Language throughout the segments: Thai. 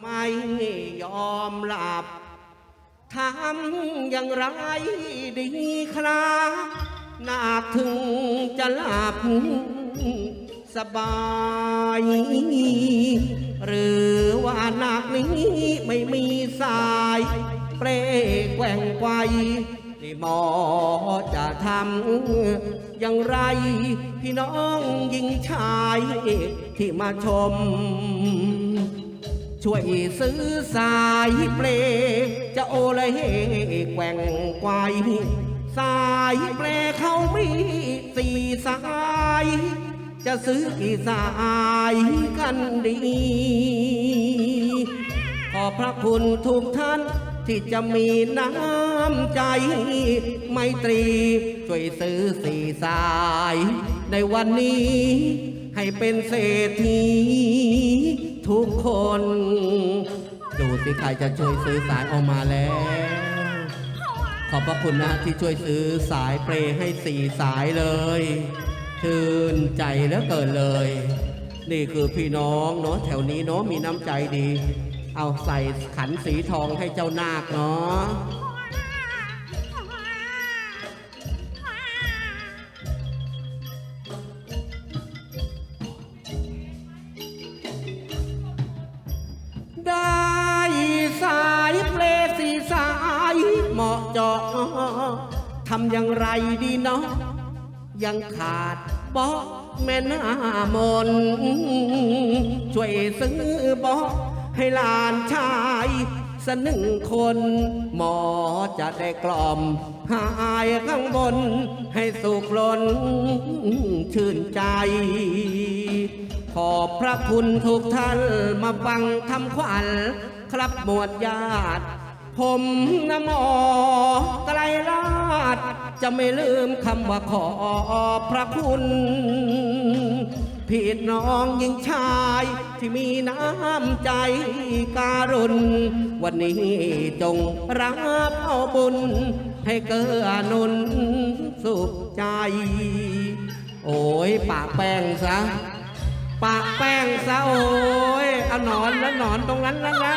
ไม่ยอมหลับทำอย่างไรดีครับหนาคถึงจะหลับสบาย หรือว่านาคนี้ไม่มีสาย เปรแกว่งไกวนี่หมอจะทำอย่างไร พี่น้องยิงชายที่มาชม ช่วยซื้อสายเปลจะโอเละเฮแกว่งไกวสายเปลเขามีสี่สาย จะซื้อกี่สายกันดี ขอพระคุณทุกท่านที่จะมีน้ำใจไมตรี ช่วยซื้อสี่สาย ในวันนี้ให้เป็นเศรษฐี ทุกคน ดูสิใครจะช่วยซื้อสายออกมาแล้ว ขอบพระคุณนะที่ช่วยซื้อสายเปรยให้สี่สายเลยชื่นใจเหลือเกินเลย นี่คือพี่น้องเนาะแถวนี้เนาะมีน้ำใจดี เอาใส่ขันสีทองให้เจ้านาคเนาะาะเจาะทำอย่างไรดีเนาะยังขาดเบาะแม่น้ามน ช่วยซื้อเบาะให้หลานชายสหนึ่งคน หมอจะได้กล่อม หายข้างบน ให้สุขล้นชื่นใจ ขอบพระคุณทุกท่านมาฟังทำขวัญครับหมวดญาติ ผมนโมไกลราช จะไม่ลืมคำว่าขอพระคุณพี่น้องยิงชายที่มีน้ำใจการุณ วันนี้จงรับเอาบุญ ให้เกื้อหนุนสุขใจ โอ้ยปากแป้งซะปากแป้งซะโอ้ยเอาหนอนแล้วหนอนตรงนั้นแล้วนะ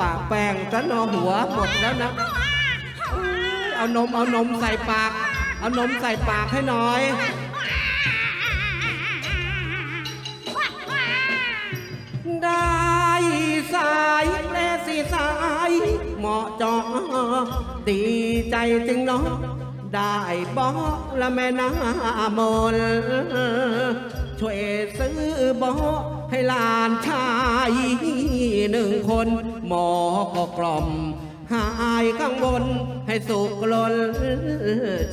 ปากแป้งซะนอหัวหมดแล้วนะเอานมเอานมใส่ปาก เอานมใส่ปากให้น่อยได้สายแลสีสายเหมาะจาะดีใจจริงเนาะได้บอกละแม่นามนช่วยซื้อบอก ให้หลานชายหนึ่งคน หมอก็กล่อม หายกังวลให้สุขล้น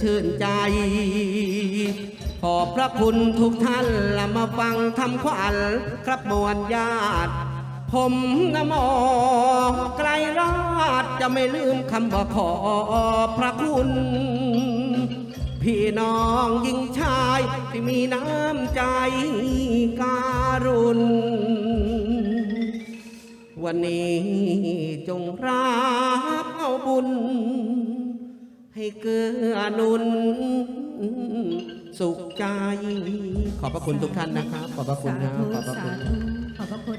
ชื่นใจ ขอบพระคุณทุกท่านละมาฟังทำขวัญครับมวลญาติ ผมนะหมอไกลราชจะไม่ลืมคำว่าขอพระคุณ พี่น้องยิงชายที่มีน้ำใจการุณ วันนี้จงรับเอาบุญ ให้เกื้อหนุน สุขใจ ขอบพระคุณทุกท่านนะครับ ขอบพระคุณนะขอบพระคุณนะ